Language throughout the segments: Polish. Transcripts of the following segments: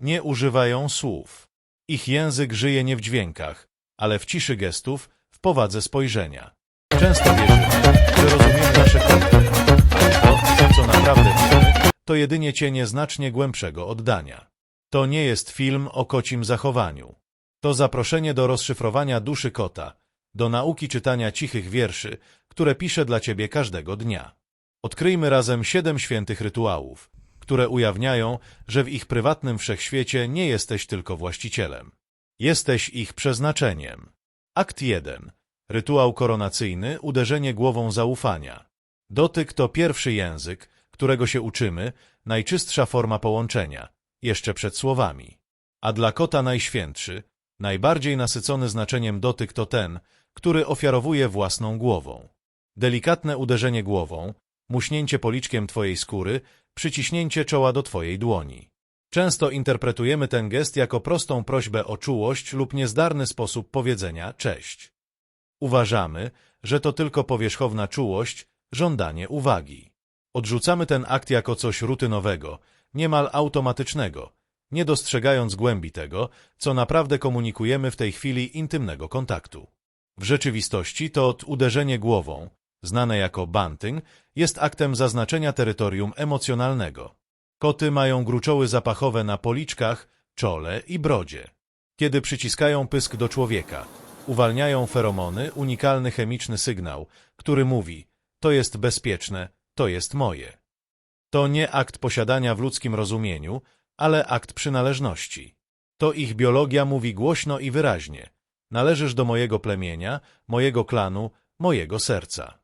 Nie używają słów. Ich język żyje nie w dźwiękach, ale w ciszy gestów, w powadze spojrzenia. Często wierzymy, że rozumiemy nasze to, co naprawdę wiemy, to jedynie cienie znacznie głębszego oddania. To nie jest film o kocim zachowaniu. To zaproszenie do rozszyfrowania duszy kota, do nauki czytania cichych wierszy, które pisze dla ciebie każdego dnia. Odkryjmy razem siedem świętych rytuałów, które ujawniają, że w ich prywatnym wszechświecie nie jesteś tylko właścicielem. Jesteś ich przeznaczeniem. Akt 1. Rytuał koronacyjny, uderzenie głową zaufania. Dotyk to pierwszy język, którego się uczymy, najczystsza forma połączenia, jeszcze przed słowami. A dla kota najświętszy, najbardziej nasycony znaczeniem dotyk to ten, który ofiarowuje własną głową. Delikatne uderzenie głową, muśnięcie policzkiem twojej skóry, przyciśnięcie czoła do twojej dłoni. Często interpretujemy ten gest jako prostą prośbę o czułość lub niezdarny sposób powiedzenia cześć. Uważamy, że to tylko powierzchowna czułość, żądanie uwagi. Odrzucamy ten akt jako coś rutynowego, niemal automatycznego, nie dostrzegając głębi tego, co naprawdę komunikujemy w tej chwili intymnego kontaktu. W rzeczywistości to uderzenie głową, znane jako banting, jest aktem zaznaczenia terytorium emocjonalnego. Koty mają gruczoły zapachowe na policzkach, czole i brodzie. Kiedy przyciskają pysk do człowieka, uwalniają feromony, unikalny chemiczny sygnał, który mówi to jest bezpieczne, to jest moje. To nie akt posiadania w ludzkim rozumieniu, ale akt przynależności. To ich biologia mówi głośno i wyraźnie. Należysz do mojego plemienia, mojego klanu, mojego serca.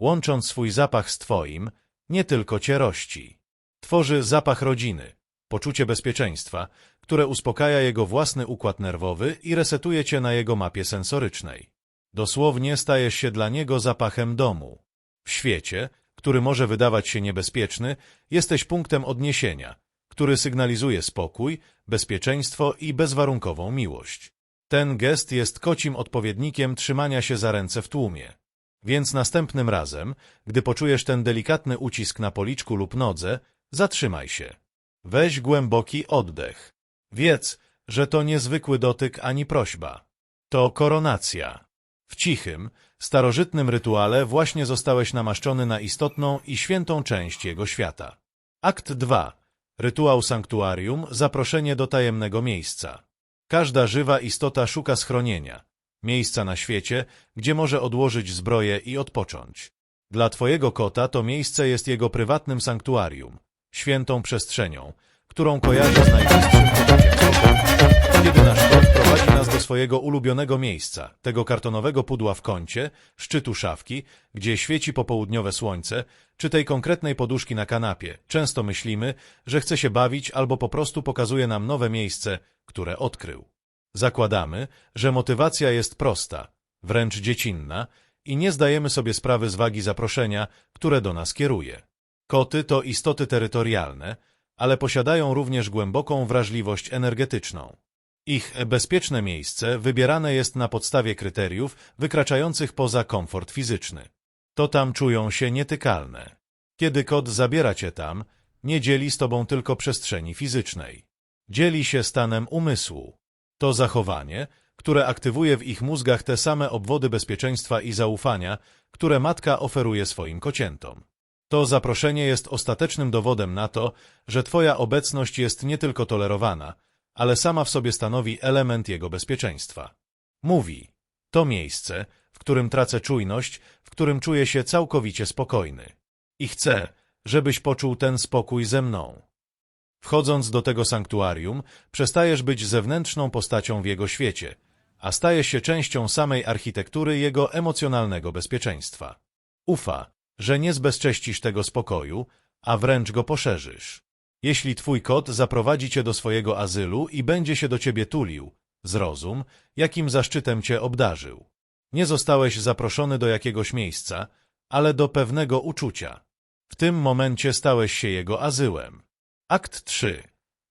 Łącząc swój zapach z twoim, nie tylko cię rości. Tworzy zapach rodziny, poczucie bezpieczeństwa, które uspokaja jego własny układ nerwowy i resetuje cię na jego mapie sensorycznej. Dosłownie stajesz się dla niego zapachem domu. W świecie, który może wydawać się niebezpieczny, jesteś punktem odniesienia, który sygnalizuje spokój, bezpieczeństwo i bezwarunkową miłość. Ten gest jest kocim odpowiednikiem trzymania się za ręce w tłumie. Więc następnym razem, gdy poczujesz ten delikatny ucisk na policzku lub nodze, zatrzymaj się. Weź głęboki oddech. Wiedz, że to niezwykły dotyk ani prośba. To koronacja. W cichym, starożytnym rytuale właśnie zostałeś namaszczony na istotną i świętą część jego świata. Akt 2. Rytuał sanktuarium, zaproszenie do tajemnego miejsca. Każda żywa istota szuka schronienia, miejsca na świecie, gdzie może odłożyć zbroję i odpocząć. Dla twojego kota to miejsce jest jego prywatnym sanktuarium, świętą przestrzenią, którą kojarzy z spokoju. Kiedy nasz kot prowadzi nas do swojego ulubionego miejsca, tego kartonowego pudła w kącie, szczytu szafki, gdzie świeci popołudniowe słońce, czy tej konkretnej poduszki na kanapie, często myślimy, że chce się bawić albo po prostu pokazuje nam nowe miejsce, które odkrył. Zakładamy, że motywacja jest prosta, wręcz dziecinna i nie zdajemy sobie sprawy z wagi zaproszenia, które do nas kieruje. Koty to istoty terytorialne, ale posiadają również głęboką wrażliwość energetyczną. Ich bezpieczne miejsce wybierane jest na podstawie kryteriów wykraczających poza komfort fizyczny. To tam czują się nietykalne. Kiedy kot zabiera cię tam, nie dzieli z tobą tylko przestrzeni fizycznej. Dzieli się stanem umysłu. To zachowanie, które aktywuje w ich mózgach te same obwody bezpieczeństwa i zaufania, które matka oferuje swoim kociętom. To zaproszenie jest ostatecznym dowodem na to, że Twoja obecność jest nie tylko tolerowana, ale sama w sobie stanowi element jego bezpieczeństwa. Mówi, to miejsce, w którym tracę czujność, w którym czuję się całkowicie spokojny. I chcę, żebyś poczuł ten spokój ze mną. Wchodząc do tego sanktuarium, przestajesz być zewnętrzną postacią w jego świecie, a stajesz się częścią samej architektury jego emocjonalnego bezpieczeństwa. Ufa, że nie zbezcześcisz tego spokoju, a wręcz go poszerzysz. Jeśli twój kot zaprowadzi cię do swojego azylu i będzie się do ciebie tulił, zrozum, jakim zaszczytem cię obdarzył. Nie zostałeś zaproszony do jakiegoś miejsca, ale do pewnego uczucia. W tym momencie stałeś się jego azyłem. Akt 3.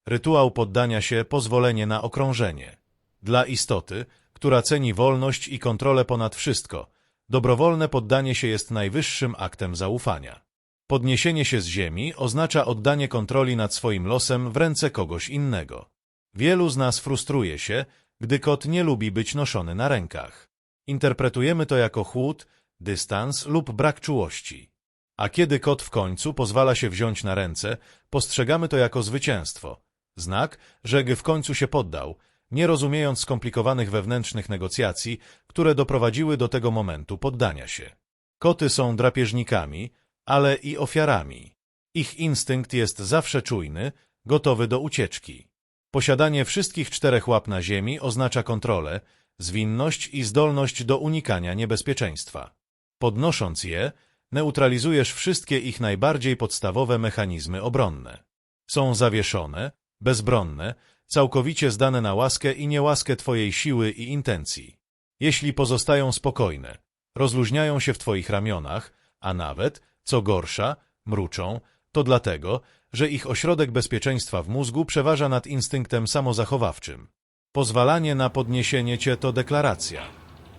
Rytuał poddania się, pozwolenie na okrążenie. Dla istoty, która ceni wolność i kontrolę ponad wszystko, dobrowolne poddanie się jest najwyższym aktem zaufania. Podniesienie się z ziemi oznacza oddanie kontroli nad swoim losem w ręce kogoś innego. Wielu z nas frustruje się, gdy kot nie lubi być noszony na rękach. Interpretujemy to jako chłód, dystans lub brak czułości. A kiedy kot w końcu pozwala się wziąć na ręce, postrzegamy to jako zwycięstwo. Znak, że G w końcu się poddał, nie rozumiejąc skomplikowanych wewnętrznych negocjacji, które doprowadziły do tego momentu poddania się. Koty są drapieżnikami, ale i ofiarami. Ich instynkt jest zawsze czujny, gotowy do ucieczki. Posiadanie wszystkich czterech łap na ziemi oznacza kontrolę, zwinność i zdolność do unikania niebezpieczeństwa. Podnosząc je, neutralizujesz wszystkie ich najbardziej podstawowe mechanizmy obronne. Są zawieszone, bezbronne, całkowicie zdane na łaskę i niełaskę Twojej siły i intencji. Jeśli pozostają spokojne, rozluźniają się w Twoich ramionach, a nawet, co gorsza, mruczą, to dlatego, że ich ośrodek bezpieczeństwa w mózgu przeważa nad instynktem samozachowawczym. Pozwalanie na podniesienie cię to deklaracja.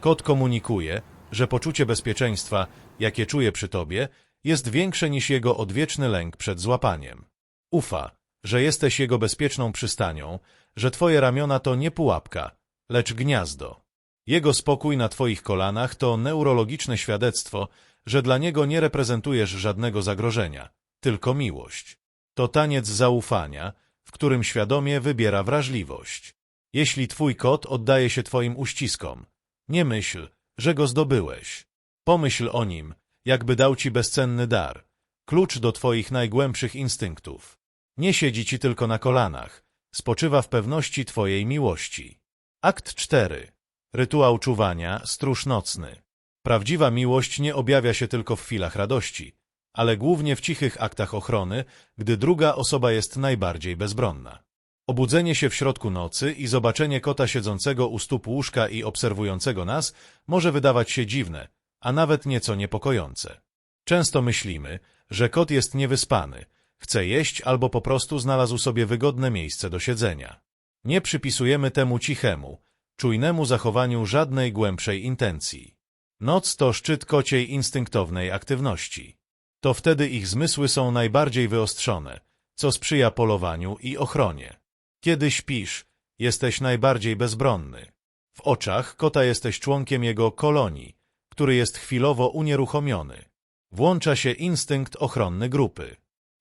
Kot komunikuje, że poczucie bezpieczeństwa, jakie czuje przy tobie, jest większe niż jego odwieczny lęk przed złapaniem. Ufa, że jesteś jego bezpieczną przystanią, że twoje ramiona to nie pułapka, lecz gniazdo. Jego spokój na twoich kolanach to neurologiczne świadectwo, że dla niego nie reprezentujesz żadnego zagrożenia, tylko miłość. To taniec zaufania, w którym świadomie wybiera wrażliwość. Jeśli twój kot oddaje się twoim uściskom, nie myśl, że go zdobyłeś. Pomyśl o nim, jakby dał ci bezcenny dar, klucz do twoich najgłębszych instynktów. Nie siedzi ci tylko na kolanach, spoczywa w pewności twojej miłości. Akt 4. Rytuał czuwania, stróż nocny. Prawdziwa miłość nie objawia się tylko w chwilach radości, ale głównie w cichych aktach ochrony, gdy druga osoba jest najbardziej bezbronna. Obudzenie się w środku nocy i zobaczenie kota siedzącego u stóp łóżka i obserwującego nas może wydawać się dziwne, a nawet nieco niepokojące. Często myślimy, że kot jest niewyspany, chce jeść albo po prostu znalazł sobie wygodne miejsce do siedzenia. Nie przypisujemy temu cichemu, czujnemu zachowaniu żadnej głębszej intencji. Noc to szczyt kociej instynktownej aktywności. To wtedy ich zmysły są najbardziej wyostrzone, co sprzyja polowaniu i ochronie. Kiedy śpisz, jesteś najbardziej bezbronny. W oczach kota jesteś członkiem jego kolonii, który jest chwilowo unieruchomiony. Włącza się instynkt ochronny grupy.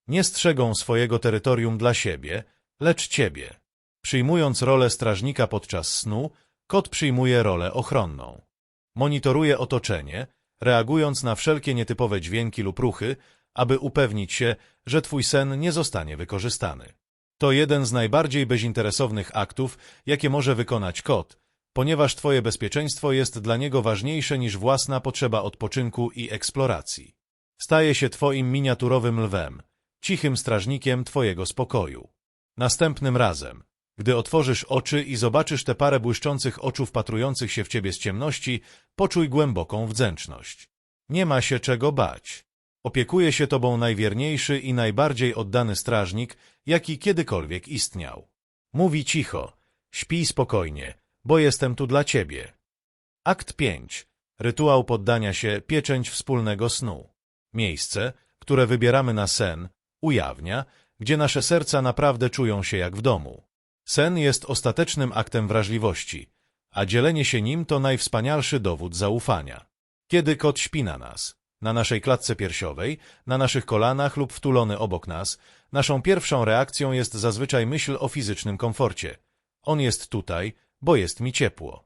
Nie strzegą swojego terytorium dla siebie, lecz ciebie. Przyjmując rolę strażnika podczas snu, kot przyjmuje rolę ochronną. Monitoruje otoczenie, reagując na wszelkie nietypowe dźwięki lub ruchy, aby upewnić się, że twój sen nie zostanie wykorzystany. To jeden z najbardziej bezinteresownych aktów, jakie może wykonać kot, ponieważ twoje bezpieczeństwo jest dla niego ważniejsze niż własna potrzeba odpoczynku i eksploracji. Staje się twoim miniaturowym lwem, cichym strażnikiem twojego spokoju. Następnym razem, gdy otworzysz oczy i zobaczysz tę parę błyszczących oczu wpatrujących się w ciebie z ciemności, poczuj głęboką wdzięczność. Nie ma się czego bać. Opiekuje się tobą najwierniejszy i najbardziej oddany strażnik, jaki kiedykolwiek istniał. Mówi cicho, śpij spokojnie, bo jestem tu dla ciebie. Akt 5. Rytuał poddania się, pieczęć wspólnego snu. Miejsce, które wybieramy na sen, ujawnia, gdzie nasze serca naprawdę czują się jak w domu. Sen jest ostatecznym aktem wrażliwości, a dzielenie się nim to najwspanialszy dowód zaufania. Kiedy kot śpi na nas, na naszej klatce piersiowej, na naszych kolanach lub wtulony obok nas, naszą pierwszą reakcją jest zazwyczaj myśl o fizycznym komforcie. On jest tutaj, bo jest mi ciepło.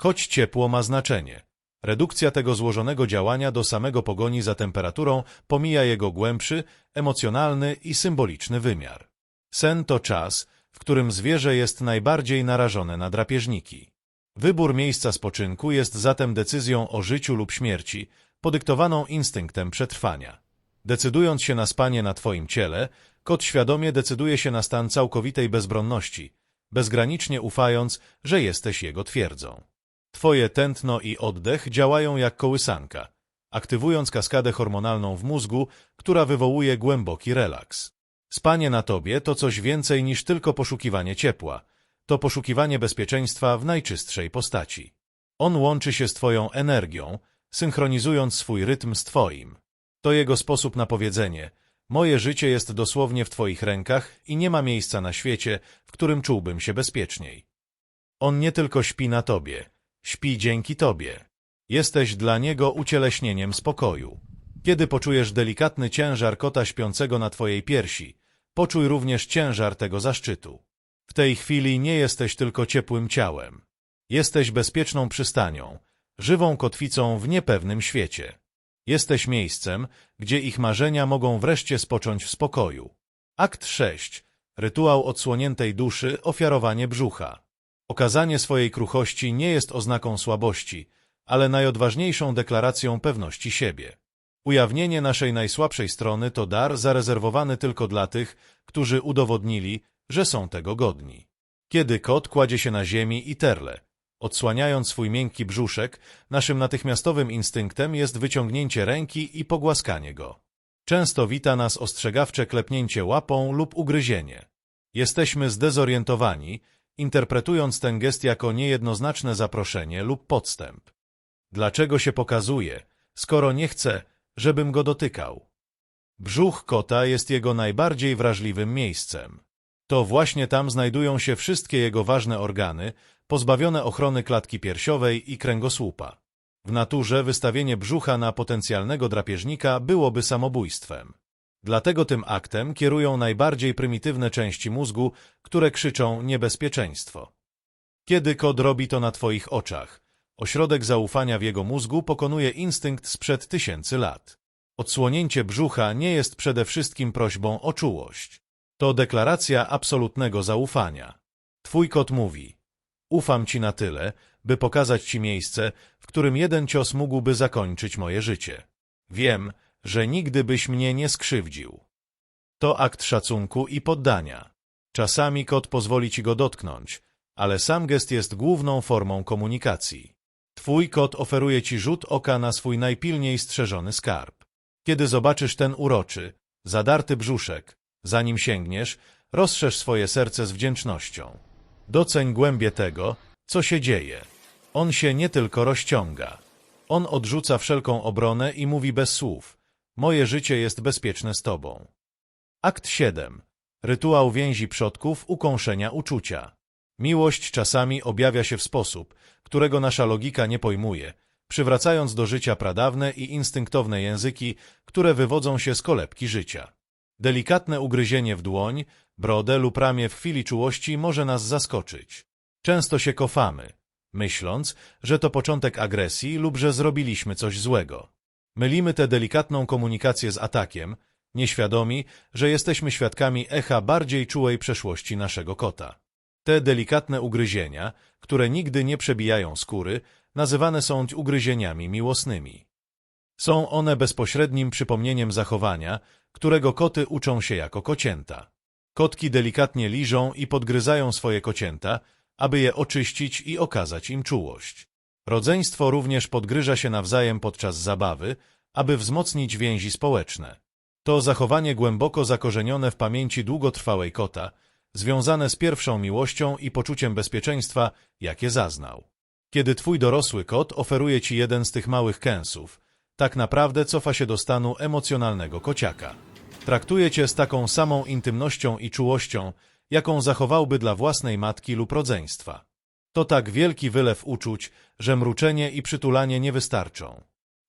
Choć ciepło ma znaczenie. Redukcja tego złożonego działania do samego pogoni za temperaturą pomija jego głębszy, emocjonalny i symboliczny wymiar. Sen to czas, w którym zwierzę jest najbardziej narażone na drapieżniki. Wybór miejsca spoczynku jest zatem decyzją o życiu lub śmierci, podyktowaną instynktem przetrwania. Decydując się na spanie na Twoim ciele, kot świadomie decyduje się na stan całkowitej bezbronności, bezgranicznie ufając, że jesteś jego twierdzą. Twoje tętno i oddech działają jak kołysanka, aktywując kaskadę hormonalną w mózgu, która wywołuje głęboki relaks. Spanie na tobie to coś więcej niż tylko poszukiwanie ciepła. To poszukiwanie bezpieczeństwa w najczystszej postaci. On łączy się z twoją energią, synchronizując swój rytm z twoim. To jego sposób na powiedzenie. Moje życie jest dosłownie w twoich rękach i nie ma miejsca na świecie, w którym czułbym się bezpieczniej. On nie tylko śpi na tobie, śpi dzięki tobie. Jesteś dla niego ucieleśnieniem spokoju. Kiedy poczujesz delikatny ciężar kota śpiącego na twojej piersi, poczuj również ciężar tego zaszczytu. W tej chwili nie jesteś tylko ciepłym ciałem. Jesteś bezpieczną przystanią, żywą kotwicą w niepewnym świecie. Jesteś miejscem, gdzie ich marzenia mogą wreszcie spocząć w spokoju. Akt 6. Rytuał odsłoniętej duszy, ofiarowanie brzucha. Okazanie swojej kruchości nie jest oznaką słabości, ale najodważniejszą deklaracją pewności siebie. Ujawnienie naszej najsłabszej strony to dar zarezerwowany tylko dla tych, którzy udowodnili, że są tego godni. Kiedy kot kładzie się na ziemi i terle, odsłaniając swój miękki brzuszek, naszym natychmiastowym instynktem jest wyciągnięcie ręki i pogłaskanie go. Często wita nas ostrzegawcze klepnięcie łapą lub ugryzienie. Jesteśmy zdezorientowani, interpretując ten gest jako niejednoznaczne zaproszenie lub podstęp. Dlaczego się pokazuje, skoro nie chce, żebym go dotykał? Brzuch kota jest jego najbardziej wrażliwym miejscem. To właśnie tam znajdują się wszystkie jego ważne organy, pozbawione ochrony klatki piersiowej i kręgosłupa. W naturze wystawienie brzucha na potencjalnego drapieżnika byłoby samobójstwem. Dlatego tym aktem kierują najbardziej prymitywne części mózgu, które krzyczą niebezpieczeństwo. Kiedy kod robi to na twoich oczach, ośrodek zaufania w jego mózgu pokonuje instynkt sprzed tysięcy lat. Odsłonięcie brzucha nie jest przede wszystkim prośbą o czułość. To deklaracja absolutnego zaufania. Twój kot mówi, ufam ci na tyle, by pokazać ci miejsce, w którym jeden cios mógłby zakończyć moje życie. Wiem, że nigdy byś mnie nie skrzywdził. To akt szacunku i poddania. Czasami kot pozwoli ci go dotknąć, ale sam gest jest główną formą komunikacji. Twój kot oferuje ci rzut oka na swój najpilniej strzeżony skarb. Kiedy zobaczysz ten uroczy, zadarty brzuszek, zanim sięgniesz, rozszerz swoje serce z wdzięcznością. Doceń głębie tego, co się dzieje. On się nie tylko rozciąga. On odrzuca wszelką obronę i mówi bez słów. Moje życie jest bezpieczne z Tobą. Akt 7. Rytuał więzi przodków, ukąszenia uczucia. Miłość czasami objawia się w sposób, którego nasza logika nie pojmuje, przywracając do życia pradawne i instynktowne języki, które wywodzą się z kolebki życia. Delikatne ugryzienie w dłoń, brodę lub ramię w chwili czułości może nas zaskoczyć. Często się kofamy, myśląc, że to początek agresji lub że zrobiliśmy coś złego. Mylimy tę delikatną komunikację z atakiem, nieświadomi, że jesteśmy świadkami echa bardziej czułej przeszłości naszego kota. Te delikatne ugryzienia, które nigdy nie przebijają skóry, nazywane są ugryzieniami miłosnymi. Są one bezpośrednim przypomnieniem zachowania, którego koty uczą się jako kocięta. Kotki delikatnie liżą i podgryzają swoje kocięta, aby je oczyścić i okazać im czułość. Rodzeństwo również podgryza się nawzajem podczas zabawy, aby wzmocnić więzi społeczne. To zachowanie głęboko zakorzenione w pamięci długotrwałej kota, związane z pierwszą miłością i poczuciem bezpieczeństwa, jakie zaznał. Kiedy twój dorosły kot oferuje ci jeden z tych małych kęsów, tak naprawdę cofa się do stanu emocjonalnego kociaka. Traktuje cię z taką samą intymnością i czułością, jaką zachowałby dla własnej matki lub rodzeństwa. To tak wielki wylew uczuć, że mruczenie i przytulanie nie wystarczą.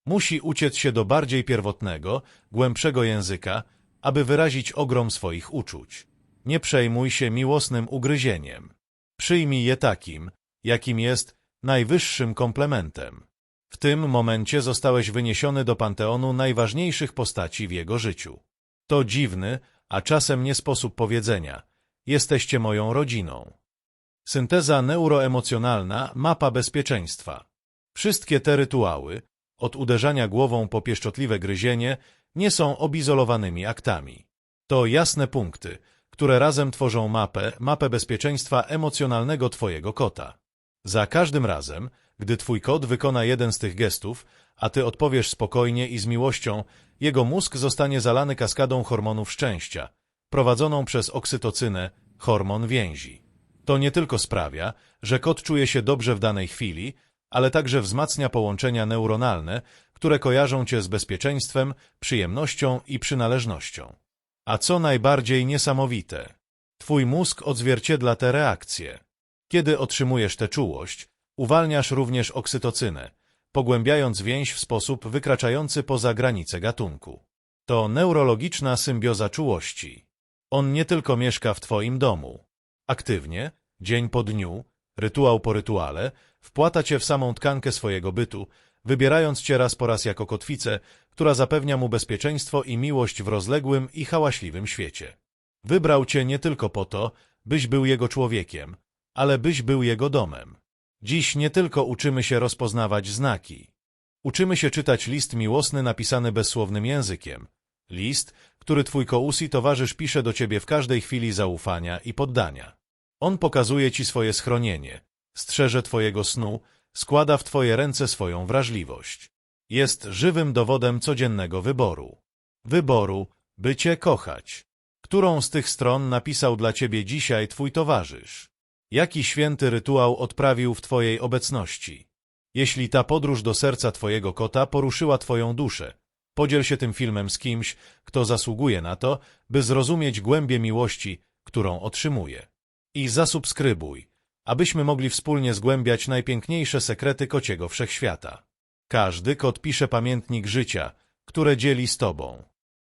Musi uciec się do bardziej pierwotnego, głębszego języka, aby wyrazić ogrom swoich uczuć. Nie przejmuj się miłosnym ugryzieniem. Przyjmij je takim, jakim jest najwyższym komplementem. W tym momencie zostałeś wyniesiony do panteonu najważniejszych postaci w jego życiu. To dziwny, a czasem nie sposób powiedzenia. Jesteście moją rodziną. Synteza neuroemocjonalna, mapa bezpieczeństwa. Wszystkie te rytuały, od uderzania głową po pieszczotliwe gryzienie, nie są obizolowanymi aktami. To jasne punkty, które razem tworzą mapę, mapę bezpieczeństwa emocjonalnego Twojego kota. Za każdym razem, gdy Twój kot wykona jeden z tych gestów, a Ty odpowiesz spokojnie i z miłością, jego mózg zostanie zalany kaskadą hormonów szczęścia, prowadzoną przez oksytocynę, hormon więzi. To nie tylko sprawia, że kot czuje się dobrze w danej chwili, ale także wzmacnia połączenia neuronalne, które kojarzą cię z bezpieczeństwem, przyjemnością i przynależnością. A co najbardziej niesamowite, twój mózg odzwierciedla te reakcje. Kiedy otrzymujesz tę czułość, uwalniasz również oksytocynę, pogłębiając więź w sposób wykraczający poza granice gatunku. To neurologiczna symbioza czułości. On nie tylko mieszka w twoim domu. Aktywnie, dzień po dniu, rytuał po rytuale, wpłata cię w samą tkankę swojego bytu, wybierając cię raz po raz jako kotwicę, która zapewnia mu bezpieczeństwo i miłość w rozległym i hałaśliwym świecie. Wybrał cię nie tylko po to, byś był jego człowiekiem, ale byś był jego domem. Dziś nie tylko uczymy się rozpoznawać znaki. Uczymy się czytać list miłosny napisany bezsłownym językiem. List, który twój Kousi towarzysz pisze do ciebie w każdej chwili zaufania i poddania. On pokazuje ci swoje schronienie, strzeże twojego snu, składa w twoje ręce swoją wrażliwość. Jest żywym dowodem codziennego wyboru. Wyboru, by cię kochać. Którą z tych stron napisał dla ciebie dzisiaj twój towarzysz? Jaki święty rytuał odprawił w twojej obecności? Jeśli ta podróż do serca twojego kota poruszyła twoją duszę, podziel się tym filmem z kimś, kto zasługuje na to, by zrozumieć głębię miłości, którą otrzymuje. I zasubskrybuj, abyśmy mogli wspólnie zgłębiać najpiękniejsze sekrety kociego wszechświata. Każdy kot pisze pamiętnik życia, które dzieli z tobą.